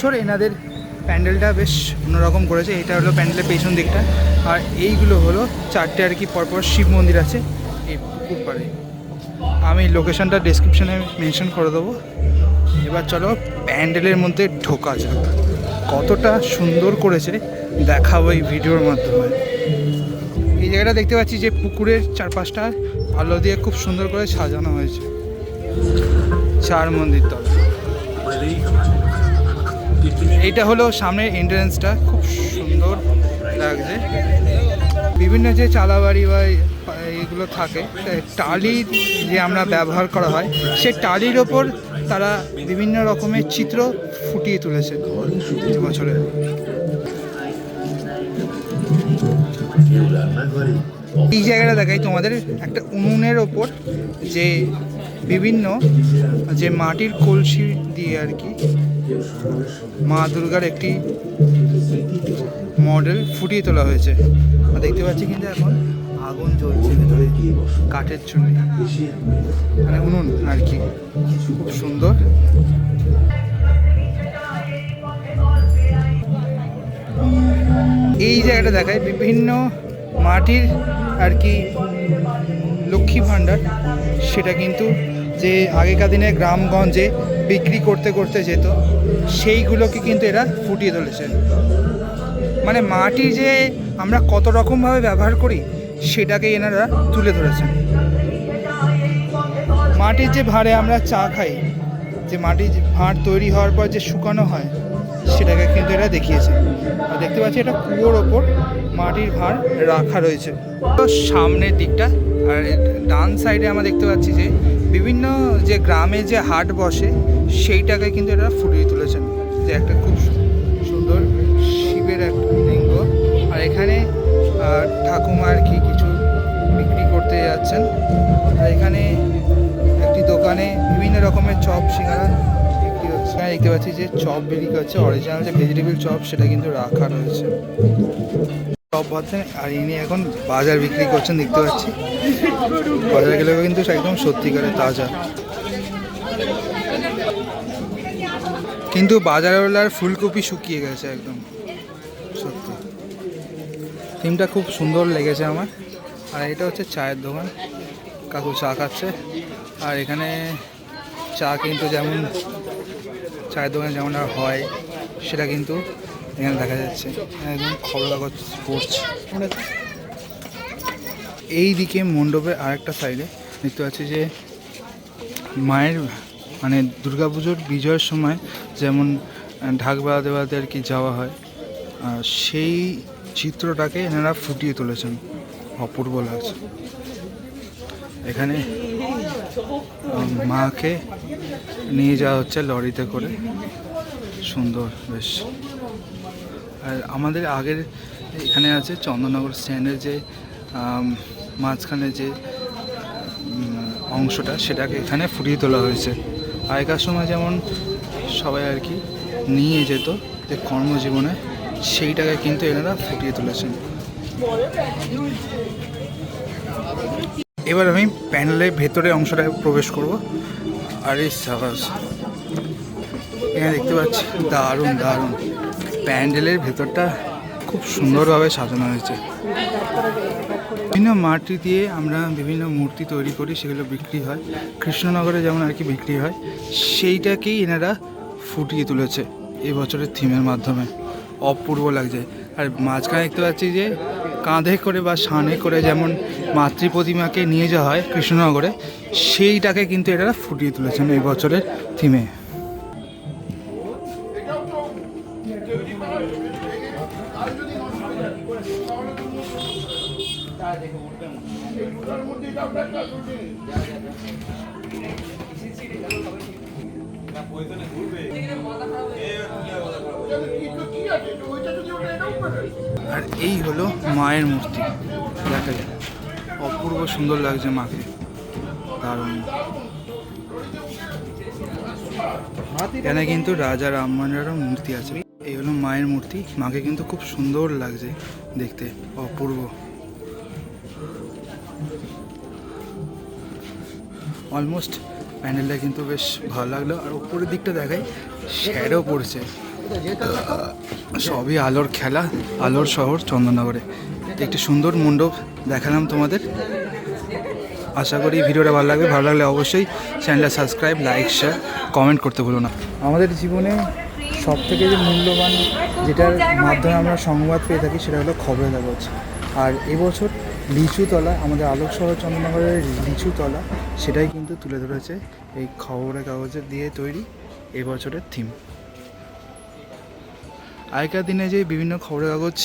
বছর এনাদের প্যান্ডেলটা বেশ অন্যরকম করেছে। এটা হলো প্যান্ডেলের পেছন দিকটা। আর এইগুলো হলো চারটে আর কি পরপর শিব মন্দির আছে। এই পুকুর পাড়ে আমি লোকেশনটা ডেসক্রিপশনে মেনশন করে দেবো। এবার চলো প্যান্ডেলের মধ্যে ঢোকা যাক। কতটা সুন্দর করেছে দেখাবো এই ভিডিওর মাধ্যমে। এই জায়গাটা দেখতে পাচ্ছি যে পুকুরের চারপাশটা আলো দিয়ে খুব সুন্দর করে সাজানো হয়েছে। চার মন্দির তলা। এইটা হলো সামনের এন্ট্রেন্সটা খুব সুন্দর লাগছে। বিভিন্ন যে চালাবাড়ি বা এগুলো থাকে টালির যে আমরা ব্যবহার করা হয়, সে টালির ওপর তারা বিভিন্ন রকমের চিত্র ফুটিয়ে তুলেছে বছরে। এই জায়গাটা দেখাই তোমাদের, একটা উনুনের ওপর যে বিভিন্ন, যে মাটির কলসি দিয়ে আর কি মা দুর্গার একটি মডেল ফুটিয়ে তোলা হয়েছে। দেখতে পাচ্ছি কিন্তু এখন আগুন জ্বলছে ভেতরে, কাঠের চুলি মানে উনুন আর কি, খুব সুন্দর। এই জায়গাটা দেখায় বিভিন্ন মাটির আর কি লক্ষ্মী ভাণ্ডার। সেটা কিন্তু যে আগেকার দিনে গ্রামগঞ্জে বিক্রি করতে করতে যেত, সেইগুলোকে কিন্তু এরা ফুটিয়ে তুলেছে। মানে মাটি যে আমরা কত রকমভাবে ব্যবহার করি সেটাকে এনারা তুলে ধরেছেন। মাটির যে ভাঁড়ে আমরা চা খাই, যে মাটির ভাঁড় তৈরি হওয়ার পর যে শুকানো হয়, সেটাকে কিন্তু এরা দেখিয়েছে। আর দেখতে পাচ্ছি এটা কুয়োর ওপর মাটির ভাঁড় রাখা রয়েছে। তো সামনের দিকটা, আর ডান সাইডে আমরা দেখতে পাচ্ছি যে বিভিন্ন যে গ্রামে যে হাট বসে সেইটাকে কিন্তু এরা ফুটিয়ে তুলেছেন। যে একটা খুব সুন্দর শিবের একটা লিঙ্গ। আর এখানে আহ, ঠাকুমা কি কিছু বিক্রি করতে যাচ্ছেন। আর এখানে একটি দোকানে বিভিন্ন রকমের চপ সিঙ্গারা বিক্রি হচ্ছে। এখানে দেখতে পাচ্ছি যে চপ বিক্রি করছে অরিজিনাল যে ভেজিটেবল চপ সেটা কিন্তু রাখা রয়েছে। চপ ভাবছেন আর ইনি এখন বাজার বিক্রি করছেন, দেখতে পাচ্ছি। বাজারগুলো কিন্তু একদম সত্যিকারের তাজা। কিন্তু বাজারওয়ালার ফুলকপি শুকিয়ে গেছে একদম। সত্যি। থিমটা খুব সুন্দর লেগেছে আমার। আর এটা হচ্ছে চায়ের দোকান। কাকু চা খাচ্ছে। আর এখানে চা কিন্তু যেমন, চায়ের দোকানে যেমন আর হয়, সেটা কিন্তু এখানে দেখা যাচ্ছে, একদম খবর কাগজ পড়ছে এই দিকে মণ্ডপের আরেকটা সাইডে দেখতে পাচ্ছি যে মায়ের মানে দুর্গাপুজোর বিজয়ের সময় যেমন ঢাক বাজাতে বাজাতে আর কি যাওয়া হয় সেই চিত্রটাকে এনারা ফুটিয়ে তুলেছেন, অপূর্ব লাগছে। এখানে মাকে নিয়ে যাওয়া হচ্ছে লরিতে করে। সুন্দর, বেশ। আর আমাদের আগের এখানে আছে চন্দননগর স্ট্যান্ডের যে মাঝখানে যে অংশটা, সেটাকে এখানে ফুটিয়ে তোলা হয়েছে। আগেকার সময় যেমন সবাই আর কি নিয়ে যেত যে কর্মজীবনে, সেইটাকে কিন্তু এনারা ফুটিয়ে তুলেছেন। এবার আমি প্যানেলের ভেতরে অংশটায় প্রবেশ করব। আরে সাবাস। এখানে দেখতে পাচ্ছি দারুণ দারুণ। প্যান্ডেলের ভেতরটা খুব সুন্দরভাবে সাজানো হয়েছে। বিভিন্ন মাটি দিয়ে আমরা বিভিন্ন মূর্তি তৈরি করি, সেগুলো বিক্রি হয়। কৃষ্ণনগরে যেমন আর কি বিক্রি হয়, সেইটাকেই এনারা ফুটিয়ে তুলেছে এই বছরের থিমের মাধ্যমে। অপূর্ব লাগছে। আর মাঝখানে দেখতে পাচ্ছি যে কাঁধে করে বা সানে করে যেমন মাতৃ প্রতিমাকে নিয়ে যাওয়া হয় কৃষ্ণনগরে, সেইটাকে কিন্তু এনারা ফুটিয়ে তুলেছেন এই বছরের থিমে। আর এই হলো মায়ের মূর্তি। দেখা যায় অপূর্ব সুন্দর লাগছে মাকে। দারুণ। এখানে কিন্তু রাজা রামমানেরও মূর্তি আছে। এই হলো মায়ের মূর্তি। মাকে কিন্তু খুব সুন্দর লাগছে দেখতে। অপূর্ব। অলমোস্ট প্যান্ডেলটা কিন্তু বেশ ভালো লাগল। আর উপরের দিকটা দেখাই শ্যাডও পড়ছে। সবই আলোর খেলা, আলোর শহর চন্দননগরে। একটি সুন্দর মণ্ডপ দেখালাম তোমাদের। আশা করি ভিডিওটা ভালো লাগবে। ভালো লাগলে অবশ্যই চ্যানেলটা সাবস্ক্রাইব লাইক শেয়ার কমেন্ট করতে ভুলো না। আমাদের জীবনে সব থেকে যে মূল্যবান যেটার মাধ্যমে আমরা সংবাদ পেয়ে থাকি সেটা হলো খবরের কাগজ। আর এবছর লিচুতলা, আমাদের আলোক শহর চন্দ্রনগরের লিচুতলা, সেটাই কিন্তু তুলে ধরেছে এই খবরের কাগজের দিয়ে তৈরি এবছরের থিম আগেকার দিনে যে বিভিন্ন খবরের কাগজ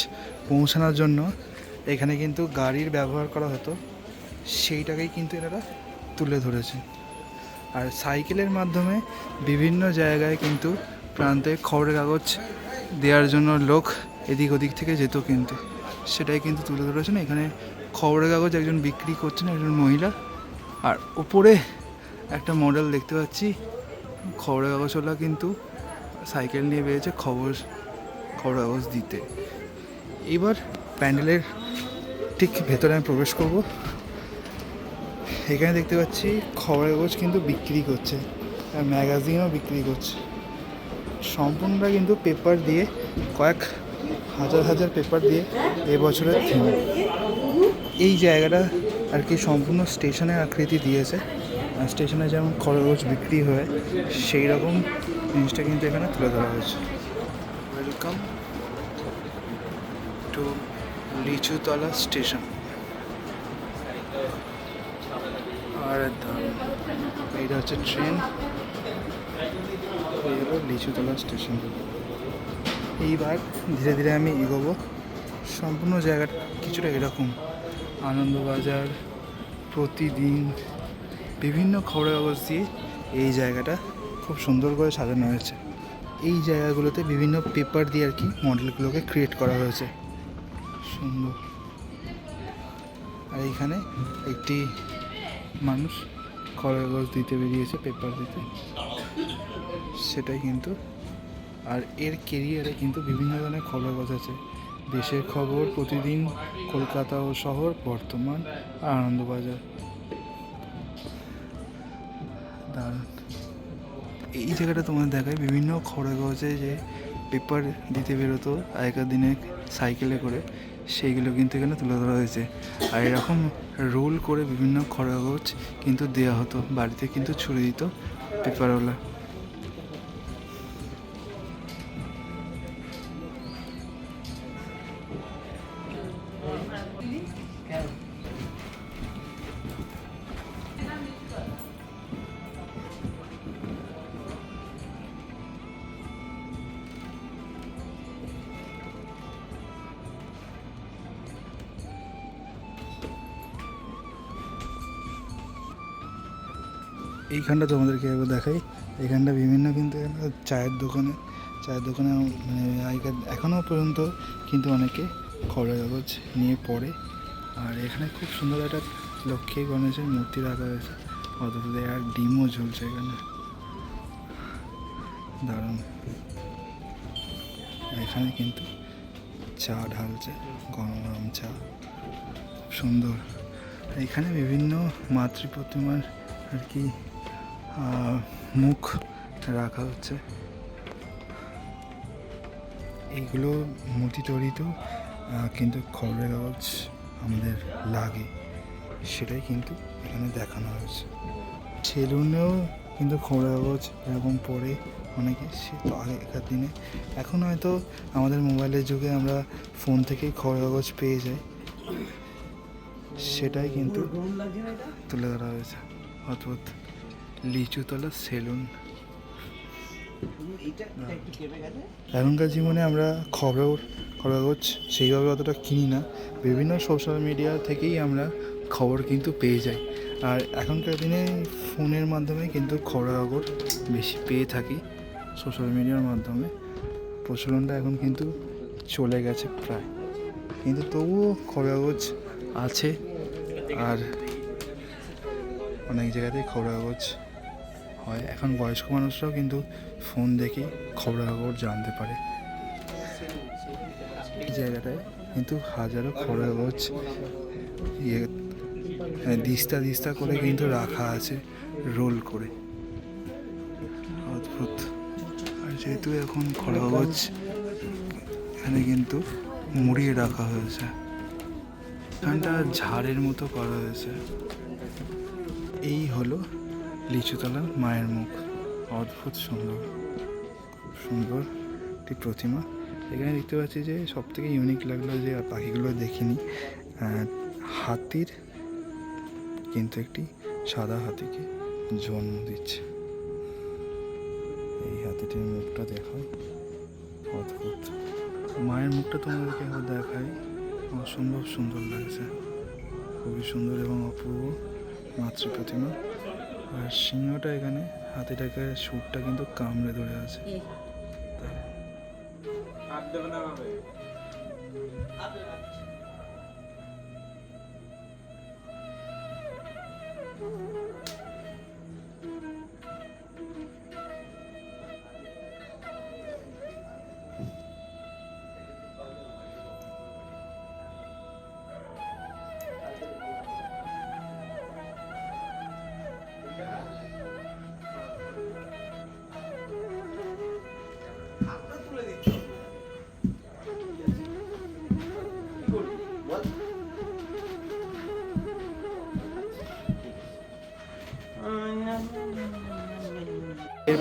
পৌঁছানোর জন্য এখানে কিন্তু গাড়ির ব্যবহার করা হতো, সেইটাকেই কিন্তু এনারা তুলে ধরেছে। আর সাইকেলের মাধ্যমে বিভিন্ন জায়গায় কিন্তু প্রান্তে খবরের কাগজ দেওয়ার জন্য লোক এদিক ওদিক থেকে যেত কিন্তু। সেটাই কিন্তু তুলে ধরেছেন এখানে খবরের কাগজ একজন বিক্রি করছেন, একজন মহিলা। আর উপরে একটা মডেল দেখতে পাচ্ছি। খবরের কাগজওয়ালা কিন্তু সাইকেল নিয়ে বেরিয়েছে খবর, খবরের কাগজ দিতে। এবার প্যান্ডেলের ঠিক ভেতরে আমি প্রবেশ করব। এখানে দেখতে পাচ্ছি খবরের কাগজ কিন্তু বিক্রি করছে। আর ম্যাগাজিনও বিক্রি করছে। সম্পূর্ণটা কিন্তু পেপার দিয়ে কয়েক হাজার হাজার পেপার দিয়ে এবছরের থিম এই জায়গাটা আর কি সম্পূর্ণ স্টেশনের আকৃতি দিয়েছে। স্টেশনে যেমন খরগোশ বিক্রি হয়, সেই রকম জিনিসটা কিন্তু এখানে তুলে ধরা হয়েছে। ওয়েলকাম টু লিচুতলা স্টেশন আর। এইটা হচ্ছে ট্রেন লিচুতলা স্টেশন এইবার ধীরে ধীরে আমি এগোবো। সম্পূর্ণ জায়গাটা কিছুটা এরকম। আনন্দবাজার, প্রতিদিন বিভিন্ন খবরের কাগজ দিয়ে এই জায়গাটা খুব সুন্দর করে সাজানো হয়েছে। এই জায়গাগুলোতে বিভিন্ন পেপার দিয়ে আর কি মডেলগুলোকে ক্রিয়েট করা হয়েছে। সুন্দর। আর এইখানে একটি মানুষ খবরের কাগজ দিতে বেরিয়েছে, পেপার দিতে। সেটাই কিন্তু আর এর কেরিয়ারে কিন্তু বিভিন্ন ধরনের খবর আছে। দেশের খবর প্রতিদিন কলকাতা ও শহর, বর্তমান আনন্দবাজার। দারুণ। এই জায়গাটা তোমাদের দেখায় বিভিন্ন খবরের কাগজে যে পেপার দিতে বেরোতো আগেকার দিনে সাইকেলে করে, সেইগুলো কিন্তু এখানে তুলে ধরা হয়েছে। আর এরকম রোল করে বিভিন্ন খবরের কিন্তু দেওয়া হতো। বাড়িতে কিন্তু ছুড়ে দিত পেপারওয়ালা এইখানটা তোমাদেরকে একবার দেখাই। এখানটা বিভিন্ন কিন্তু চায়ের দোকানে চায়ের দোকানে মানে এখনও পর্যন্ত কিন্তু অনেকে খবরের কাগজ নিয়ে পড়ে। আর এখানে খুব সুন্দর একটা লক্ষ্মী গণেশের মূর্তি রাখা হয়েছে। অথচ আর ডিমও ঝুলছে এখানে। দারুণ। এখানে কিন্তু চা ঢালছে, গরম গরম চা। খুব সুন্দর। এখানে বিভিন্ন মাতৃ প্রতিমার আর কি মুখ রাখা হচ্ছে। এইগুলো মূর্তি তৈরিতেও আহ, কিন্তু খবরের কাগজ আমাদের লাগে। সেটাই কিন্তু এখানে দেখানো হয়েছে। সেলুনেও কিন্তু খবরের কাগজ এরকম পড়ে অনেকে সে তো আগেকার দিনে। এখন হয়তো আমাদের মোবাইলের যুগে আমরা ফোন থেকেই খবরের কাগজ পেয়ে যাই। সেটাই কিন্তু তুলে ধরা হয়েছে। অদ্ভুত। লিচুতলা সেলুন। এখনকার জীবনে আমরা খবর খবর কাগজ সেইভাবে অতটা কিনি না। বিভিন্ন সোশ্যাল মিডিয়া থেকেই আমরা খবর কিন্তু পেয়ে যাই। আর এখনকার দিনে ফোনের মাধ্যমে কিন্তু খবর কাগজ বেশি পেয়ে থাকি। সোশ্যাল মিডিয়ার মাধ্যমে। প্রচলনটা এখন কিন্তু চলে গেছে প্রায়। কিন্তু তবুও খবর কাগজ আছে। আর অনেক জায়গাতেই খবর কাগজ হয়। এখন বয়স্ক মানুষরাও কিন্তু ফোন দেখে খবরাখবর জানতে পারে। জায়গাটায় কিন্তু হাজারো কাগজ ইয়ে মানে দিস্তা দিস্তা করে কিন্তু রাখা আছে, রোল করে। অদ্ভুত। আর যেহেতু এখন খরগোজ এখানে কিন্তু মুড়িয়ে রাখা হয়েছে। এখানটা ঝাড়ের মতো করা হয়েছে। এই হলো লিচুতলার মায়ের মুখ। অদ্ভুত সুন্দর। সুন্দর একটি প্রতিমা। এখানে দেখতে পাচ্ছি যে সব থেকে ইউনিক লাগল যে পাখিগুলো দেখিনি। হাতির কিন্তু একটি সাদা হাতিকে জন্ম দিচ্ছে। এই হাতিটির মুখটা দেখায় অদ্ভুত। মায়ের মুখটা তোমাদেরকে একবার দেখাই। অসম্ভব সুন্দর লাগছে। খুবই সুন্দর এবং অপূর্ব মাতৃ প্রতিমা। আর সিংহটা এখানে হাতিটাকে সুরটা কিন্তু কামড়ে ধরে আছে।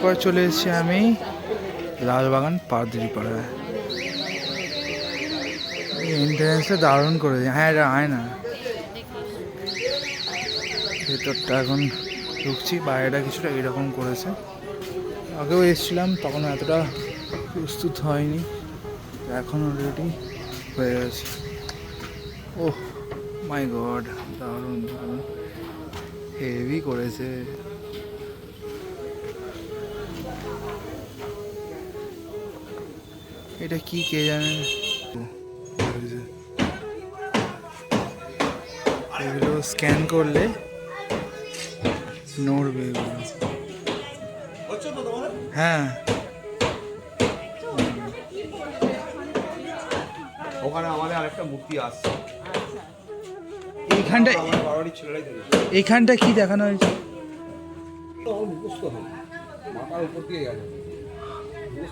এরপর চলে এসেছি আমি লালবাগান পাড়ায় এন্ট্রান্সটা দারুণ করে হ্যাঁ এটা আয় না। ভেতরটা এখন ঢুকছি, বাইরেটা কিছুটা এরকম করেছে। আগেও এসেছিলাম তখন এতটা প্রস্তুত হয়নি। এখন অলরেডি হয়ে গেছে। ওহ মাই গড দারুণ দারুণ। হেভি করেছে। এটা কি কে জানে? এগুলো স্ক্যান করলে নড়বে এগুলো। হ্যাঁ। ওখানে আমাদের আরেকটা মূর্তি আসছে। এইখানটা এইখানটা কি দেখানো হয়েছে? মুখস্থ হয় মাথার উপর দিয়ে গেছে।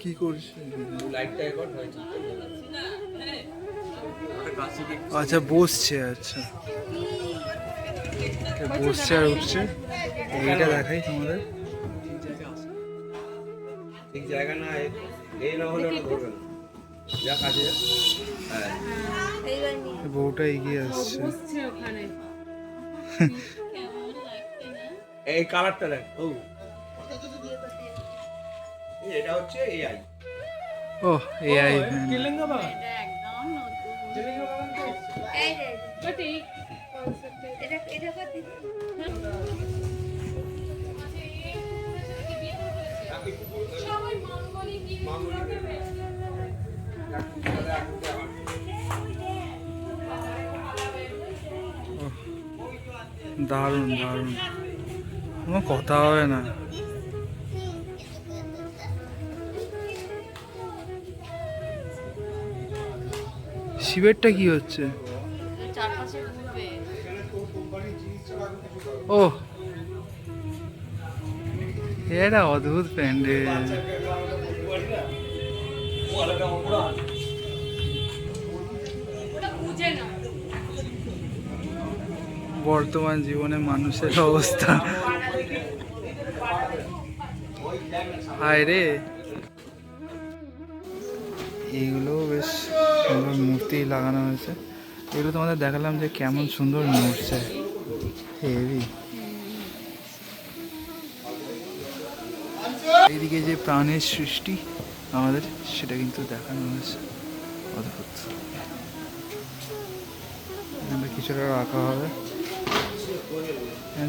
কি করছে লাইটটা একবার হয়েছে আচ্ছা বসছে আচ্ছা। বসছে আর উঠছে? এইটা দেখাই তোমাদের। ঠিক জায়গা না এই না হলে ধরবে না। হ্যাঁ। বউটা এগিয়ে আসছে। এই কালারটা দেখ ও। এটা হচ্ছে এআই ও এআই বাট এই concept এ- দারুণ দারুণ। কোনো কথা হবে না। শিবেরটা কি হচ্ছে? ও। এটা অদ্ভুত প্যান্ডেল। বর্তমান জীবনে মানুষের অবস্থা। হায় রে। এইগুলো বেশ সুন্দর মূর্তি লাগানো হয়েছে। এগুলো তোমাদের দেখালাম যে কেমন সুন্দর নড়ছে হেভি এইদিকে যে প্রাণের সৃষ্টি আমাদের, সেটা কিন্তু দেখানো হয়েছে। অদ্ভুত। কিছুটা রাখা হবে।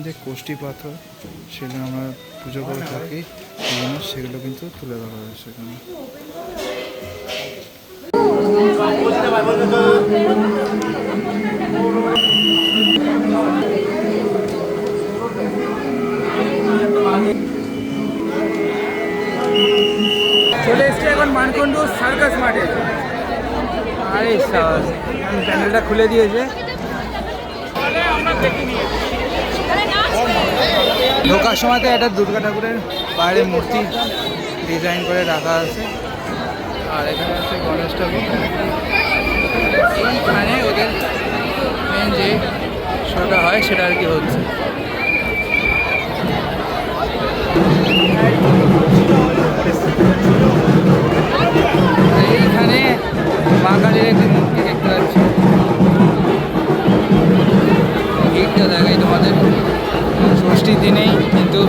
যে কোষ্টি পাথর, সেগুলো আমরা পুজো করে থাকি। সেগুলো কিন্তু তুলে ধরা হয়েছে এখানে। চলে এসছে এখন মানকুণ্ডু সার্কাস মাঠে। আরে সাবাস খুলে দিয়েছে। ঢোকার সময় তো একটা দুর্গা ঠাকুরের বাইরে মূর্তি ডিজাইন করে রাখা আছে। আর এখানে আছে গণেশ ঠাকুর। এইখানে ওদের মেন যে শোটা হয় সেটা আর কি হচ্ছে। এইখানে মা কালীর একটি মূর্তি দেখতে পাচ্ছি। ভিড়টা দেখাই তোমাদের। ষষ্ঠীর দিনেই কিন্তু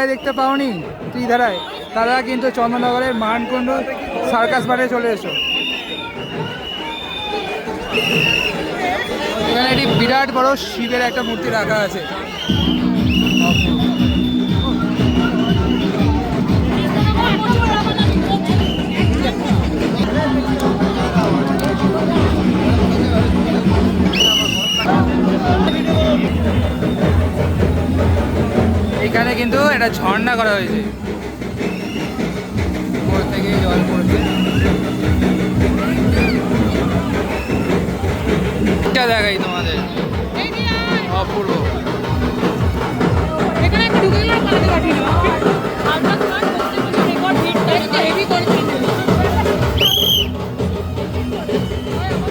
কলকাতায় দেখতে পাওনি, তুই ত্রিধারায় তারা কিন্তু চন্দননগরের মানকুণ্ড সার্কাস মাঠে চলে এসো। এখানে একটি বিরাট বড় শিবের একটা মূর্তি রাখা আছে। একটা ঝর্ণা করা হয়েছে। উপর থেকে জল পড়ছে। এটা দেখাই তোমাদের। অপূর্ব।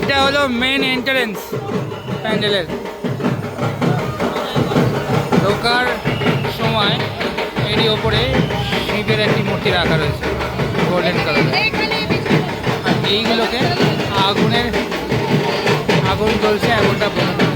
এটা হলো মেন এন্ট্রেন্স প্যান্ডেলের। ঢোকার ওপরে শিবের একটি মূর্তি রাখা রয়েছে গোল্ডেন কালার আর এইগুলোকে আগুনের আগুন জ্বলছে এমনটা বোঝা